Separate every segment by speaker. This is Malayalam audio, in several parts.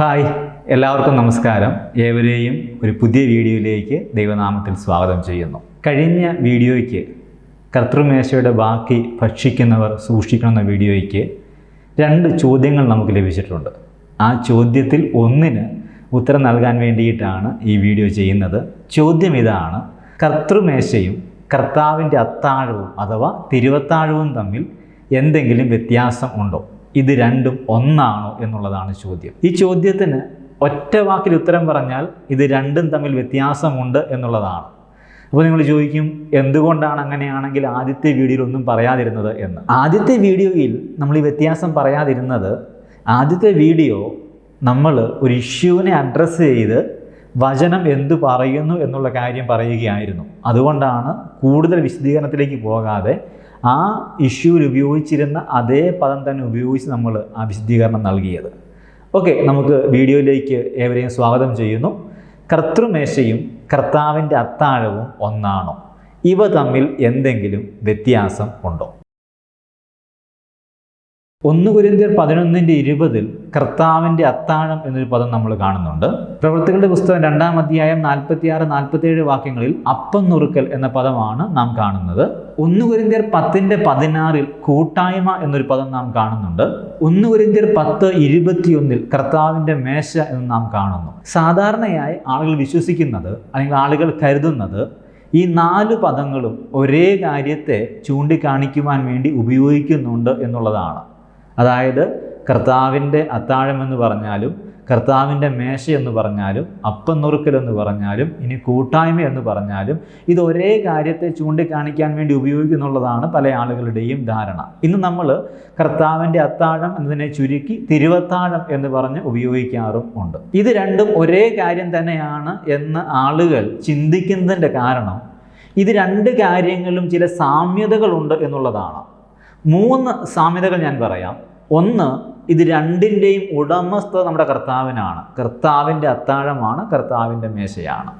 Speaker 1: ഹായ് എല്ലാവർക്കും നമസ്കാരം. ഏവരെയും ഒരു പുതിയ വീഡിയോയിലേക്ക് ദൈവനാമത്തിൽ സ്വാഗതം ചെയ്യുന്നു. കഴിഞ്ഞ വീഡിയോയ്ക്ക് കർത്തൃമേശയുടെ ബാക്കി ഭക്ഷിക്കുന്നവർ സൂക്ഷിക്കണമെന്ന വീഡിയോയ്ക്ക് രണ്ട് ചോദ്യങ്ങൾ നമുക്ക് ലഭിച്ചിട്ടുണ്ട്. ആ ചോദ്യത്തിൽ ഒന്നിന് ഉത്തരം നൽകാൻ വേണ്ടിയിട്ടാണ് ഈ വീഡിയോ ചെയ്യുന്നത്. ചോദ്യം ഇതാണ് കർത്തൃമേശയും കർത്താവിന്റെ അത്താഴവും അഥവാ തിരുവത്താഴവും തമ്മിൽ എന്തെങ്കിലും വ്യത്യാസം ഉണ്ടോ? ഇത് രണ്ടും ഒന്നാണോ എന്നുള്ളതാണ് ചോദ്യം. ഈ ചോദ്യത്തിന് ഒറ്റ വാക്കിൽ ഉത്തരം പറഞ്ഞാൽ ഇത് രണ്ടും തമ്മിൽ വ്യത്യാസമുണ്ട് എന്നുള്ളതാണ്. അപ്പോൾ നിങ്ങൾ ചോദിക്കും എന്തുകൊണ്ടാണ് അങ്ങനെയാണെങ്കിൽ ആദ്യത്തെ വീഡിയോയിൽ ഒന്നും പറയാതിരുന്നത്? എന്ന്. ആദ്യത്തെ വീഡിയോയിൽ നമ്മൾ ഈ വ്യത്യാസം പറയാതിരുന്നത് ആദ്യത്തെ വീഡിയോ നമ്മൾ ഒരു ഇഷ്യൂവിനെ അഡ്രസ്സ് ചെയ്ത് വചനം എന്തു പറയുന്നു എന്നുള്ള കാര്യം പറയുകയായിരുന്നു. അതുകൊണ്ടാണ് കൂടുതൽ വിശദീകരണത്തിലേക്ക് പോകാതെ ആ ഇഷ്യൂവിൽ ഉപയോഗിച്ചിരുന്ന അതേ പദം തന്നെ ഉപയോഗിച്ച് നമ്മൾ ആ വിശദീകരണം നൽകിയത്. ഓക്കെ നമുക്ക് വീഡിയോയിലേക്ക് ഏവരെയും സ്വാഗതം ചെയ്യുന്നു. കർത്തൃമേശയും കർത്താവിന്റെ അത്താഴവും ഒന്നാണോ? ഇവ തമ്മിൽ എന്തെങ്കിലും വ്യത്യാസം ഉണ്ടോ? ഒന്ന് കുരിന്തിയർ പതിനൊന്നിന്റെ ഇരുപതിൽ കർത്താവിന്റെ അത്താഴം എന്നൊരു പദം നമ്മൾ കാണുന്നുണ്ട്. പ്രവൃത്തികളുടെ പുസ്തകം രണ്ടാം അധ്യായം നാൽപ്പത്തിയാറ് നാൽപ്പത്തിയേഴ് വാക്യങ്ങളിൽ അപ്പം നുറുക്കൽ എന്ന പദമാണ് നാം കാണുന്നത്. ഒന്ന് കുരിന്തിയർ പത്തിന്റെ പതിനാറിൽ കൂട്ടായ്മ എന്നൊരു പദം നാം കാണുന്നുണ്ട്. ഒന്ന് കുരിന്തിയർ പത്ത് ഇരുപത്തിയൊന്നിൽ കർത്താവിന്റെ മേശ എന്ന് നാം കാണുന്നു. സാധാരണയായി ആളുകൾ വിശ്വസിക്കുന്നത് അല്ലെങ്കിൽ ആളുകൾ കരുതുന്നത് ഈ നാല് പദങ്ങളും ഒരേ കാര്യത്തെ ചൂണ്ടിക്കാണിക്കുവാൻ വേണ്ടി ഉപയോഗിക്കുന്നുണ്ട് എന്നുള്ളതാണ്. അതായത് കർത്താവിന്റെ അത്താഴം എന്ന് പറഞ്ഞാലും കർത്താവിന്റെ മേശ എന്ന് പറഞ്ഞാലും അപ്പം നുറുക്കൽ എന്ന് പറഞ്ഞാലും ഇനി കൂട്ടായ്മ എന്ന് പറഞ്ഞാലും ഇത് ഒരേ കാര്യത്തെ ചൂണ്ടിക്കാണിക്കാൻ വേണ്ടി ഉപയോഗിക്കുന്നുള്ളതാണ് പല ആളുകളുടെയും ധാരണ. ഇന്ന് നമ്മൾ കർത്താവിന്റെ അത്താഴം എന്നതിനെ ചുരുക്കി തിരുവത്താഴം എന്ന് പറഞ്ഞ് ഉപയോഗിക്കാറും ഉണ്ട്. ഇത് രണ്ടും ഒരേ കാര്യം തന്നെയാണ് എന്ന് ആളുകൾ ചിന്തിക്കുന്നതിന്റെ കാരണം ഇത് രണ്ട് കാര്യങ്ങളിലും ചില സാമ്യതകളുണ്ട് എന്നുള്ളതാണ്. മൂന്ന് സാമ്യതകൾ ഞാൻ പറയാം. ഒന്ന് ഇത് രണ്ടിന്റെയും ഉടമസ്ഥ നമ്മുടെ കർത്താവിനാണ്. കർത്താവിന്റെ അത്താഴമാണ് കർത്താവിന്റെ മേശയാണ്.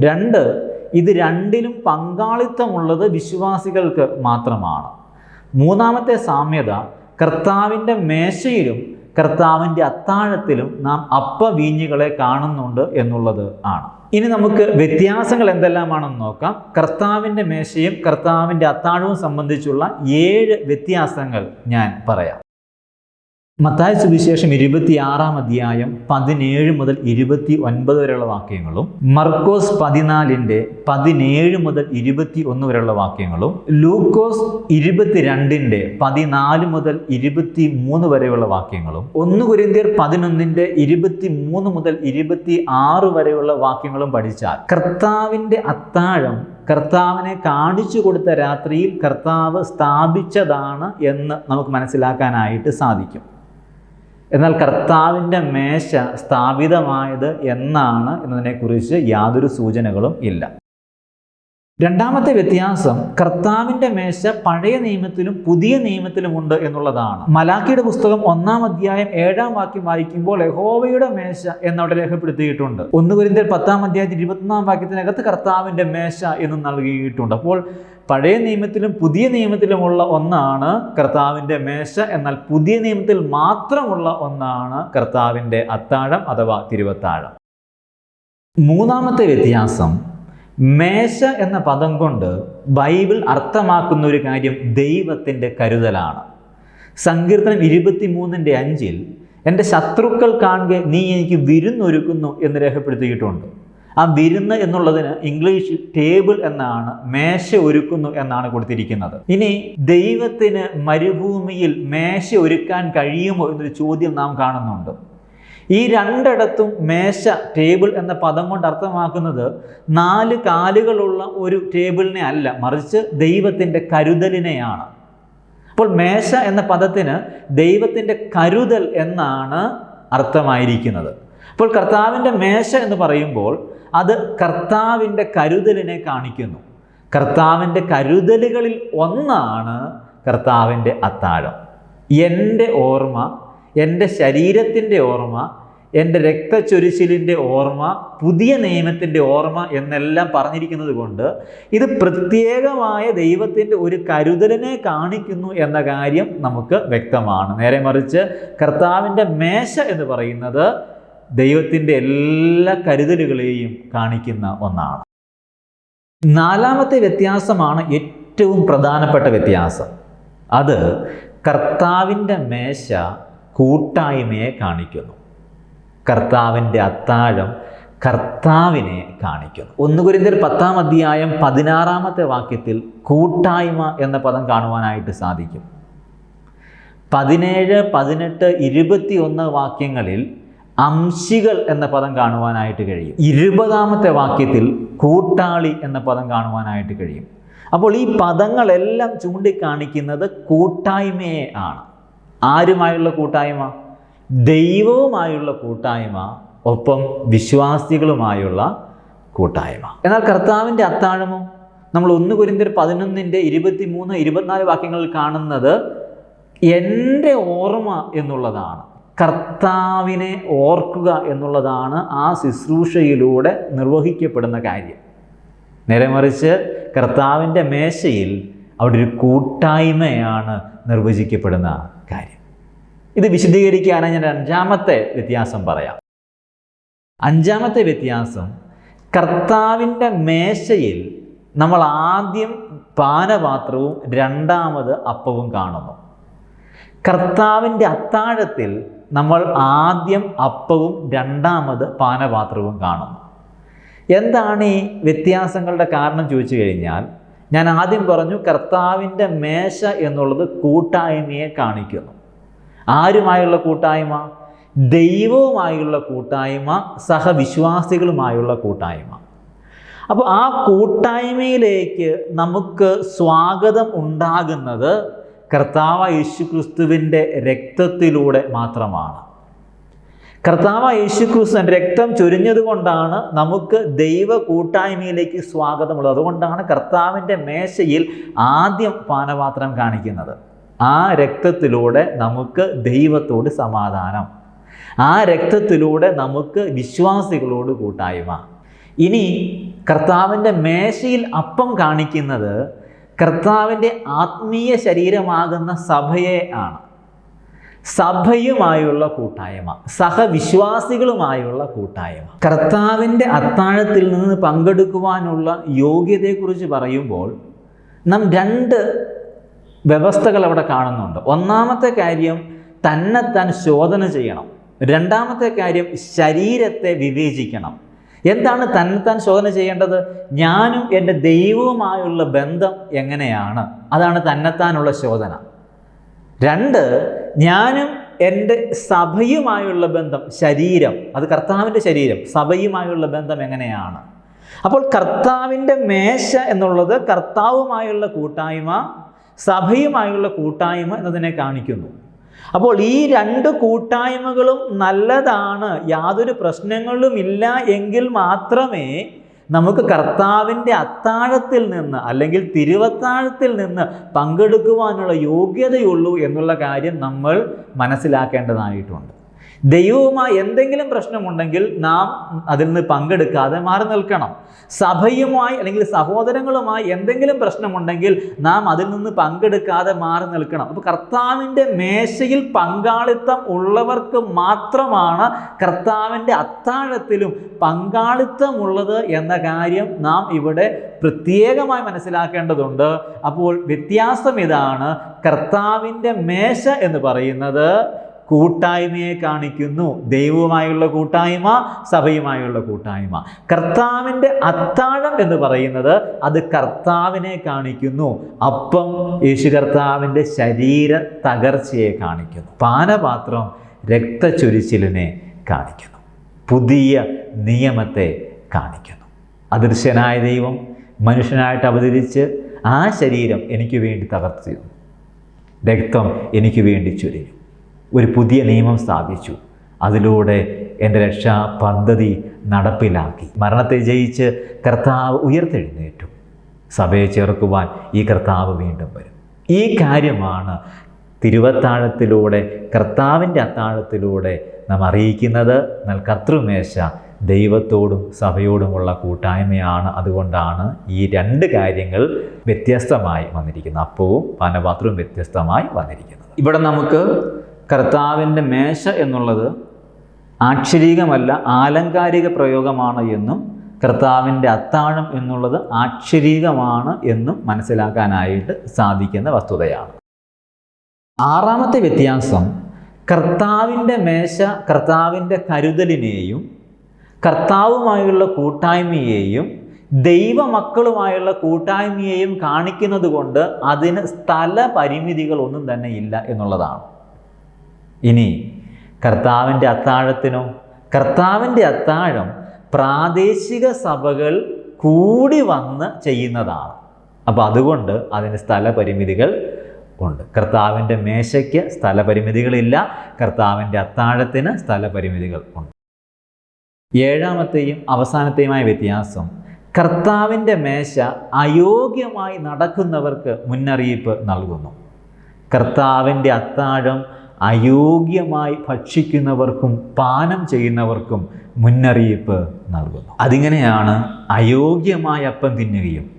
Speaker 1: രണ്ട് ഇത് രണ്ടിലും പങ്കാളിത്തമുള്ളത് വിശ്വാസികൾക്ക് മാത്രമാണ്. മൂന്നാമത്തെ സാമ്യത കർത്താവിന്റെ മേശയിലും കർത്താവിന്റെ അത്താഴത്തിലും നാം അപ്പ വീഞ്ഞുകളെ കാണുന്നുണ്ട് എന്നുള്ളത് ആണ്. ഇനി നമുക്ക് വ്യത്യാസങ്ങൾ എന്തെല്ലാമാണെന്ന് നോക്കാം. കർത്താവിന്റെ മേശയും കർത്താവിന്റെ അത്താഴവും സംബന്ധിച്ചുള്ള ഏഴ് വ്യത്യാസങ്ങൾ ഞാൻ പറയാം. മത്തായ സുവിശേഷം ഇരുപത്തിയാറാം അധ്യായം പതിനേഴ് മുതൽ ഇരുപത്തി ഒൻപത് വരെയുള്ള വാക്യങ്ങളും മർക്കോസ് പതിനാലിന്റെ പതിനേഴ് മുതൽ ഇരുപത്തി ഒന്ന് വരെയുള്ള വാക്യങ്ങളും ലൂക്കോസ് ഇരുപത്തിരണ്ടിന്റെ പതിനാല് മുതൽ ഇരുപത്തി മൂന്ന് വരെയുള്ള വാക്യങ്ങളും ഒന്ന് കുരിന്തിയർ പതിനൊന്നിന്റെ ഇരുപത്തി മൂന്ന് മുതൽ ഇരുപത്തി ആറ് വരെയുള്ള വാക്യങ്ങളും പഠിച്ചാൽ കർത്താവിന്റെ അത്താഴം കർത്താവിനെ കാണിച്ചു കൊടുത്ത രാത്രിയിൽ കർത്താവ് സ്ഥാപിച്ചതാണ് എന്ന് നമുക്ക് മനസ്സിലാക്കാനായിട്ട് സാധിക്കും. എന്നാൽ കർത്താവിന്റെ മേശ സ്ഥാപിതമായത് എന്നാണ് എന്നതിനെക്കുറിച്ച് യാതൊരു സൂചനകളും ഇല്ല. രണ്ടാമത്തെ വ്യത്യാസം കർത്താവിന്റെ മേശ പഴയ നിയമത്തിലും പുതിയ നിയമത്തിലുമുണ്ട് എന്നുള്ളതാണ്. മലാക്കിയുടെ പുസ്തകം ഒന്നാം അധ്യായം ഏഴാം വാക്യം വായിക്കുമ്പോൾ യഹോവയുടെ മേശ എന്നവിടെ രേഖപ്പെടുത്തിയിട്ടുണ്ട്. ഒന്ന് കുരിന്തൽ പത്താം അധ്യായത്തിൽ ഇരുപത്തൊന്നാം വാക്യത്തിനകത്ത് കർത്താവിന്റെ മേശ എന്ന് നൽകിയിട്ടുണ്ട്. അപ്പോൾ പഴയ നിയമത്തിലും പുതിയ നിയമത്തിലുമുള്ള ഒന്നാണ് കർത്താവിന്റെ മേശ. എന്നാൽ പുതിയ നിയമത്തിൽ മാത്രമുള്ള ഒന്നാണ് കർത്താവിന്റെ അത്താഴം അഥവാ തിരുവത്താഴം. മൂന്നാമത്തെ വ്യത്യാസം മേശ എന്ന പദം കൊണ്ട് ബൈബിൾ അർത്ഥമാക്കുന്ന ഒരു കാര്യം ദൈവത്തിന്റെ കരുതലാണ്. സങ്കീർത്തനം ഇരുപത്തി മൂന്നിന്റെ അഞ്ചിൽ എന്റെ ശത്രുക്കൾ കാണുക നീ എനിക്ക് വിരുന്നൊരുക്കുന്നു എന്ന് രേഖപ്പെടുത്തിയിട്ടുണ്ട്. ആ വിരുന്ന് എന്നുള്ളതിന് ഇംഗ്ലീഷിൽ ടേബിൾ എന്നാണ് മേശ ഒരുക്കുന്നു എന്നാണ് കൊടുത്തിരിക്കുന്നത്. ഇനി ദൈവത്തിന് മരുഭൂമിയിൽ മേശ ഒരുക്കാൻ കഴിയുമോ എന്നൊരു ചോദ്യം നാം കാണുന്നുണ്ട്. ഈ രണ്ടിടത്തും മേശ ടേബിൾ എന്ന പദം കൊണ്ട് അർത്ഥമാക്കുന്നത് നാല് കാലുകളുള്ള ഒരു ടേബിളിനെ അല്ല മറിച്ച് ദൈവത്തിന്റെ കരുതലിനെയാണ്. അപ്പോൾ മേശ എന്ന പദത്തിന് ദൈവത്തിന്റെ കരുതൽ എന്നാണ് അർത്ഥമായിരിക്കുന്നത്. അപ്പോൾ കർത്താവിന്റെ മേശ എന്ന് പറയുമ്പോൾ അത് കർത്താവിന്റെ കരുതലിനെ കാണിക്കുന്നു. കർത്താവിന്റെ കരുതലുകളിൽ ഒന്നാണ് കർത്താവിന്റെ അത്താഴം. എന്റെ ഓർമ്മ എന്റെ ശരീരത്തിന്റെ ഓർമ്മ എന്റെ രക്തച്ചൊരിച്ചിലിന്റെ ഓർമ്മ പുതിയ നിയമത്തിന്റെ ഓർമ്മ എന്നെല്ലാം പറഞ്ഞിരിക്കുന്നത് കൊണ്ട് ഇത് പ്രത്യേകമായ ദൈവത്തിന്റെ ഒരു കരുതലിനെ കാണിക്കുന്നു എന്ന കാര്യം നമുക്ക് വ്യക്തമാണ്. നേരെ മറിച്ച് കർത്താവിന്റെ മേശ എന്ന് പറയുന്നത് ദൈവത്തിന്റെ എല്ലാ കരുതലുകളെയും കാണിക്കുന്ന ഒന്നാണ്. നാലാമത്തെ വ്യത്യാസമാണ് ഏറ്റവും പ്രധാനപ്പെട്ട വ്യത്യാസം. അത് കർത്താവിന്റെ മേശ കൂട്ടായ്മയെ കാണിക്കുന്നു. കർത്താവിന്റെ അത്താഴം കർത്താവിനെ കാണിക്കുന്നു. ഒന്ന് കുരിന്തിയർ പത്താം അധ്യായം പതിനാറാമത്തെ വാക്യത്തിൽ കൂട്ടായ്മ എന്ന പദം കാണുവാനായിട്ട് സാധിക്കും. പതിനേഴ് പതിനെട്ട് ഇരുപത്തി ഒന്ന് വാക്യങ്ങളിൽ അംശികൾ എന്ന പദം കാണുവാനായിട്ട് കഴിയും. ഇരുപതാമത്തെ വാക്യത്തിൽ കൂട്ടാളി എന്ന പദം കാണുവാനായിട്ട് കഴിയും. അപ്പോൾ ഈ പദങ്ങളെല്ലാം ചൂണ്ടിക്കാണിക്കുന്നത് കൂട്ടായ്മയെ ആണ്. ആരുമായുള്ള കൂട്ടായ്മ? ദൈവവുമായുള്ള കൂട്ടായ്മ ഒപ്പം വിശ്വാസികളുമായുള്ള കൂട്ടായ്മ. എന്നാൽ കർത്താവിന്റെ അത്താഴമോ? നമ്മൾ ഒന്ന് കുരിന്തിർ പതിനൊന്നിന്റെ ഇരുപത്തി മൂന്ന് ഇരുപത്തിനാല് വാക്യങ്ങളിൽ കാണുന്നത് എന്റെ ഓർമ്മ എന്നുള്ളതാണ്. കർത്താവിനെ ഓർക്കുക എന്നുള്ളതാണ് ആ ശുശ്രൂഷയിലൂടെ നിർവഹിക്കപ്പെടുന്ന കാര്യം. നേരെ മറിച്ച് കർത്താവിന്റെ മേശയിൽ അവിടെ ഒരു കൂട്ടായ്മയാണ് നിർവചിക്കപ്പെടുന്ന കാര്യം. ഇത് വിശദീകരിക്കാനായി ഞാൻ അഞ്ചാമത്തെ വ്യത്യാസം പറയാം. അഞ്ചാമത്തെ വ്യത്യാസം കർത്താവിന്റെ മേശയിൽ നമ്മൾ ആദ്യം പാനപാത്രവും രണ്ടാമത് അപ്പവും കാണുന്നു. കർത്താവിന്റെ അത്താഴത്തിൽ നമ്മൾ ആദ്യം അപ്പവും രണ്ടാമത് പാനപാത്രവും കാണുന്നു. എന്താണ് ഈ വ്യത്യാസങ്ങളുടെ കാരണം ചോദിച്ചു കഴിഞ്ഞാൽ ഞാൻ ആദ്യം പറഞ്ഞു കർത്താവിന്റെ മേശ എന്നുള്ളത് കൂട്ടായ്മയെ കാണിക്കുന്നു. ആരുമായുള്ള കൂട്ടായ്മ? ദൈവവുമായുള്ള കൂട്ടായ്മ സഹവിശ്വാസികളുമായുള്ള കൂട്ടായ്മ. അപ്പോൾ ആ കൂട്ടായ്മയിലേക്ക് നമുക്ക് സ്വാഗതം ഉണ്ടാകുന്നത് കർത്താവ് യേശുക്രിസ്തുവിന്റെ രക്തത്തിലൂടെ മാത്രമാണ്. കർത്താവ് യേശുക്രിസ്തു രക്തം ചൊരിഞ്ഞതുകൊണ്ടാണ് നമുക്ക് ദൈവ കൂട്ടായ്മയിലേക്ക് സ്വാഗതമുള്ളത്. അതുകൊണ്ടാണ് കർത്താവിന്റെ മേശയിൽ ആദ്യം പാനപാത്രം കാണിക്കുന്നത്. ആ രക്തത്തിലൂടെ നമുക്ക് ദൈവത്തോട് സമാധാനം. ആ രക്തത്തിലൂടെ നമുക്ക് വിശ്വാസികളോട് കൂട്ടായ്മ. ഇനി കർത്താവിന്റെ മേശയിൽ അപ്പം കാണിക്കുന്നത് കർത്താവിന്റെ ആത്മീയ ശരീരമാകുന്ന സഭയെ ആണ്. സഭയുമായുള്ള കൂട്ടായ്മ സഹവിശ്വാസികളുമായുള്ള കൂട്ടായ്മ. കർത്താവിന്റെ അത്താഴത്തിൽ നിന്ന് പങ്കെടുക്കുവാനുള്ള യോഗ്യതയെക്കുറിച്ച് പറയുമ്പോൾ നാം രണ്ട് വ്യവസ്ഥകൾ അവിടെ കാണുന്നുണ്ട്. ഒന്നാമത്തെ കാര്യം തന്നെത്താൻ ശോധന ചെയ്യണം. രണ്ടാമത്തെ കാര്യം ശരീരത്തെ വിവേചിക്കണം. എന്താണ് തന്നെത്താൻ ശോധന ചെയ്യേണ്ടത്? ഞാനും എന്റെ ദൈവവുമായുള്ള ബന്ധം എങ്ങനെയാണ്? അതാണ് തന്നെത്താനുള്ള ശോധന. രണ്ട് ഞാനും എന്റെ സഭയുമായുള്ള ബന്ധം ശരീരം അത് കർത്താവിന്റെ ശരീരം സഭയുമായുള്ള ബന്ധം എങ്ങനെയാണ്? അപ്പോൾ കർത്താവിന്റെ മേശ എന്നുള്ളത് കർത്താവുമായുള്ള കൂട്ടായ്മ സഭയുമായുള്ള കൂട്ടായ്മ എന്നതിനെ കാണിക്കുന്നു. അപ്പോൾ ഈ രണ്ട് കൂട്ടായ്മകളും നല്ലതാണ്. യാതൊരു പ്രശ്നങ്ങളും ഇല്ല എങ്കിൽ മാത്രമേ നമുക്ക് കർത്താവിന്റെ അത്താഴത്തിൽ നിന്ന് അല്ലെങ്കിൽ തിരുവത്താഴത്തിൽ നിന്ന് പങ്കെടുക്കുവാനുള്ള യോഗ്യതയുള്ളൂ എന്നുള്ള കാര്യം നമ്മൾ മനസ്സിലാക്കേണ്ടതായിട്ടുണ്ട്. ദൈവവുമായി എന്തെങ്കിലും പ്രശ്നമുണ്ടെങ്കിൽ നാം അതിൽ നിന്ന് പങ്കെടുക്കാതെ മാറി നിൽക്കണം. സഭയുമായി അല്ലെങ്കിൽ സഹോദരങ്ങളുമായി എന്തെങ്കിലും പ്രശ്നമുണ്ടെങ്കിൽ നാം അതിൽ നിന്ന് പങ്കെടുക്കാതെ മാറി നിൽക്കണം. അപ്പോൾ കർത്താവിന്റെ മേശയിൽ പങ്കാളിത്തം ഉള്ളവർക്ക് മാത്രമാണ് കർത്താവിന്റെ അത്താഴത്തിലും പങ്കാളിത്തമുള്ളത് എന്ന കാര്യം നാം ഇവിടെ പ്രത്യേകമായി മനസ്സിലാക്കേണ്ടതുണ്ട്. അപ്പോൾ വ്യത്യാസം ഇതാണ് കർത്താവിന്റെ മേശ എന്ന് പറയുന്നത് കൂട്ടായ്മയെ കാണിക്കുന്നു. ദൈവവുമായുള്ള കൂട്ടായ്മ സഭയുമായുള്ള കൂട്ടായ്മ. കർത്താവിന്റെ അത്താഴം എന്ന് പറയുന്നത് അത് കർത്താവിനെ കാണിക്കുന്നു. അപ്പം യേശു കർത്താവിന്റെ ശരീര തകർച്ചയെ കാണിക്കുന്നു. പാനപാത്രം രക്തച്ചൊരിച്ചിലിനെ കാണിക്കുന്നു. പുതിയ നിയമത്തെ കാണിക്കുന്നു. അദൃശ്യനായ ദൈവം മനുഷ്യനായിട്ട് അവതരിച്ച് ആ ശരീരം എനിക്ക് വേണ്ടി തകർത്തിരുന്നു. രക്തം എനിക്ക് വേണ്ടി ചൊരിഞ്ഞു. ഒരു പുതിയ നിയമം സ്ഥാപിച്ചു. അതിലൂടെ എന്റെ രക്ഷാ പദ്ധതി നടപ്പിലാക്കി. മരണത്തെ ജയിച്ച് കർത്താവ് ഉയർത്തെഴുന്നേറ്റു. സഭയെ ചേർക്കുവാൻ ഈ കർത്താവ് വീണ്ടും വരും. ഈ കാര്യമാണ് തിരുവത്താഴത്തിലൂടെ കർത്താവിന്റെ അത്താഴത്തിലൂടെ നാം അറിയിക്കുന്നത്. എന്നാൽ കർത്തൃമേശ ദൈവത്തോടും സഭയോടുമുള്ള കൂട്ടായ്മയാണ്. അതുകൊണ്ടാണ് ഈ രണ്ട് കാര്യങ്ങൾ വ്യത്യസ്തമായി വന്നിരിക്കുന്നത്. അപ്പവും പാനപാത്രവും വ്യത്യസ്തമായി വന്നിരിക്കുന്നത്. ഇവിടെ നമുക്ക് കർത്താവിന്റെ മേശ എന്നുള്ളത് ആക്ഷരീകമല്ല ആലങ്കാരിക പ്രയോഗമാണ് എന്നും കർത്താവിന്റെ അത്താഴം എന്നുള്ളത് ആക്ഷരീകമാണ് എന്നും മനസ്സിലാക്കാനായിട്ട് സാധിക്കുന്ന വസ്തുതയാണ്. ആറാമത്തെ വ്യത്യാസം കർത്താവിന്റെ മേശ കർത്താവിന്റെ കരുതലിനെയും കർത്താവുമായുള്ള കൂട്ടായ്മയെയും ദൈവമക്കളുമായുള്ള കൂട്ടായ്മയെയും കാണിക്കുന്നത് കൊണ്ട് അതിന് സ്ഥല പരിമിതികളൊന്നും തന്നെ ഇല്ല എന്നുള്ളതാണ്. ഇനി കർത്താവിന്റെ അത്താഴത്തിനോ കർത്താവിന്റെ അത്താഴം പ്രാദേശിക സഭകൾ കൂടി വന്ന് ചെയ്യുന്നതാണ്. അപ്പോൾ അതുകൊണ്ട് അതിന് സ്ഥലപരിമിതികൾ ഉണ്ട്. കർത്താവിന്റെ മേശയ്ക്ക് സ്ഥലപരിമിതികളില്ല കർത്താവിന്റെ അത്താഴത്തിന് സ്ഥലപരിമിതികൾ ഉണ്ട്. ഏഴാമത്തെയും അവസാനത്തെയുമായ വ്യത്യാസം കർത്താവിന്റെ മേശ അയോഗ്യമായി നടക്കുന്നവർക്ക് മുന്നറിയിപ്പ് നൽകുന്നു. കർത്താവിന്റെ അത്താഴം അയോഗ്യമായി ഭക്ഷിക്കുന്നവർക്കും പാനം ചെയ്യുന്നവർക്കും മുന്നറിയിപ്പ് നൽകുന്നു. അതിങ്ങനെയാണ് അയോഗ്യമായ അപ്പം തിന്നുകയും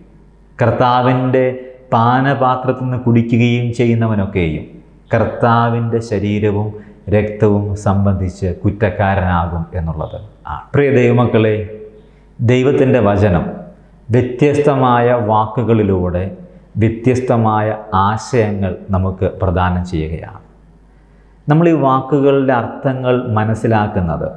Speaker 1: കർത്താവിന്റെ പാനപാത്രത്തിൽ നിന്ന് കുടിക്കുകയും ചെയ്യുന്നവനൊക്കെയും കർത്താവിന്റെ ശരീരവും രക്തവും സംബന്ധിച്ച് കുറ്റക്കാരനാകും എന്നുള്ളത് ആണ്. പ്രിയ ദൈവമക്കളെ ദൈവത്തിന്റെ വചനം വ്യത്യസ്തമായ വാക്കുകളിലൂടെ വ്യത്യസ്തമായ ആശയങ്ങൾ നമുക്ക് പ്രദാനം ചെയ്യുകയാണ്. നമ്മൾ ഈ വാക്കുകളുടെ അർത്ഥങ്ങൾ മനസ്സിലാക്കുന്നത്.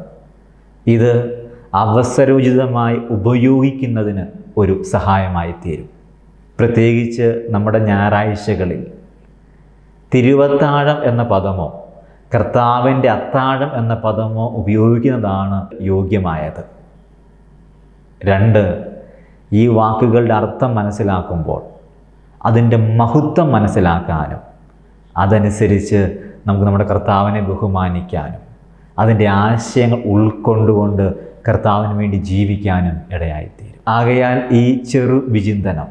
Speaker 1: ഇത് അവസരോചിതമായി ഉപയോഗിക്കുന്നതിന് ഒരു സഹായമായി തീരും പ്രത്യേകിച്ച് നമ്മുടെ ഞായറാഴ്ചകളിൽ. തിരുവത്താഴം എന്ന പദമോ കർത്താവിന്റെ അത്താഴം എന്ന പദമോ ഉപയോഗിക്കുന്നതാണ് യോഗ്യമായത്. രണ്ട് ഈ വാക്കുകളുടെ അർത്ഥം മനസ്സിലാക്കുമ്പോൾ അതിന്റെ മഹത്വം മനസ്സിലാക്കാനും അതനുസരിച്ച് നമുക്ക് നമ്മുടെ കർത്താവിനെ ബഹുമാനിക്കാനും അതിന്റെ ആശയങ്ങൾ ഉൾക്കൊണ്ടുകൊണ്ട് കർത്താവിന് വേണ്ടി ജീവിക്കാനും ഇടയായിത്തീരും. ആകയാൽ ഈ ചെറു വിചിന്തനം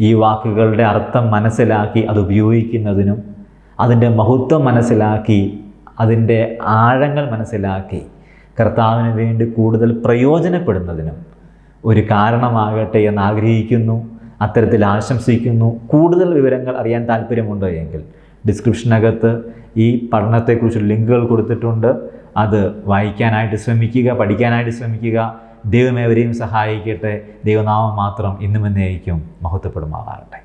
Speaker 1: ഈ വാക്കുകളുടെ അർത്ഥം മനസ്സിലാക്കി അത് ഉപയോഗിക്കുന്നതിനും അതിന്റെ മഹത്വം മനസ്സിലാക്കി അതിന്റെ ആഴങ്ങൾ മനസ്സിലാക്കി കർത്താവിന് വേണ്ടി കൂടുതൽ പ്രയോജനപ്പെടുന്നതിനും ഒരു കാരണമാകട്ടെ എന്ന് ആഗ്രഹിക്കുന്നു അത്തരത്തിൽ ആശംസിക്കുന്നു. കൂടുതൽ വിവരങ്ങൾ അറിയാൻ താല്പര്യമുണ്ടോ എങ്കിൽ ഡിസ്ക്രിപ്ഷനകത്ത് ഈ പഠനത്തെക്കുറിച്ച് ലിങ്കുകൾ കൊടുത്തിട്ടുണ്ട്. അത് വായിക്കാനായിട്ട് ശ്രമിക്കുക പഠിക്കാനായിട്ട് ശ്രമിക്കുക. ദൈവമേവരെയും സഹായിക്കട്ടെ. ദൈവനാമം മാത്രം ഇന്നും എന്നേക്കും മഹത്വപ്പെടുമാറാകട്ടെ.